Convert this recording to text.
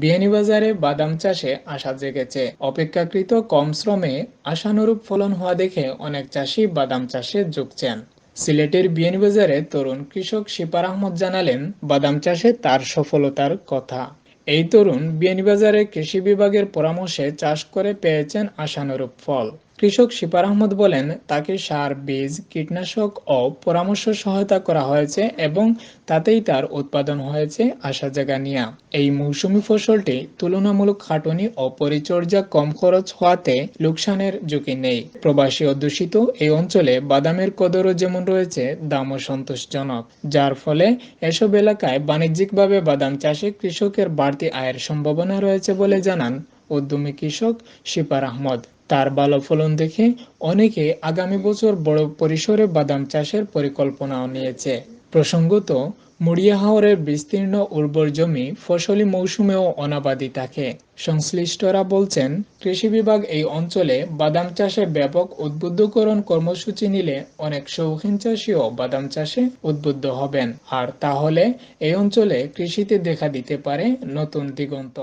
বিয়ানীবাজারে বাদাম চাষে আশা জেগেছে। অপেক্ষাকৃত কম শ্রমে আশানুরূপ ফলন হওয়া দেখে অনেক চাষি বাদাম চাষে যুগছেন সিলেটের বিয়ানীবাজারে তরুণ কৃষক শিপার আহমদ জানালেন, বাদাম চাষে তার সফলতার কথা। এই তরুণ বিয়ানীবাজারে কৃষি বিভাগের পরামর্শে চাষ করে পেয়েছেন আশানুরূপ ফল। কৃষক শিপার আহমদ বলেন, তাকে সার, বীজ, কীটনাশক ও পরামর্শ সহায়তা করা হয়েছে এবং তাতেই তার উৎপাদন হয়েছে আশা জায়গা নিয়া এই মৌসুমি ফসলটি তুলনামূলক খাটুনি ও পরিচর্যা কম খরচ হওয়াতে লোকসানের ঝুঁকি নেই। প্রবাসী অধ্যুষিত এই অঞ্চলে বাদামের কদরও যেমন রয়েছে, দামও সন্তোষজনক। যার ফলে এসব এলাকায় বাণিজ্যিকভাবে বাদাম চাষে কৃষকের বাড়তি আয়ের সম্ভাবনা রয়েছে বলে জানান উদ্যমী কৃষক শিপার আহমদ। তার ভালো ফলন দেখে অনেকে আগামী বছর বড় পরিসরে বাদাম চাষের পরিকল্পনাও নিয়েছে। প্রসঙ্গত, মুড়িয়া হাওরের বিস্তীর্ণ উর্বর জমি ফসলি মৌসুমেও অনাবাদি থাকে। সংশ্লিষ্টরা বলছেন, কৃষি বিভাগ এই অঞ্চলে বাদাম চাষে ব্যাপক উদ্বুদ্ধকরণ কর্মসূচি নিলে অনেক শৌখিন চাষিও বাদাম চাষে উদ্বুদ্ধ হবেন। আর তাহলে এই অঞ্চলে কৃষিতে দেখা দিতে পারে নতুন দিগন্ত।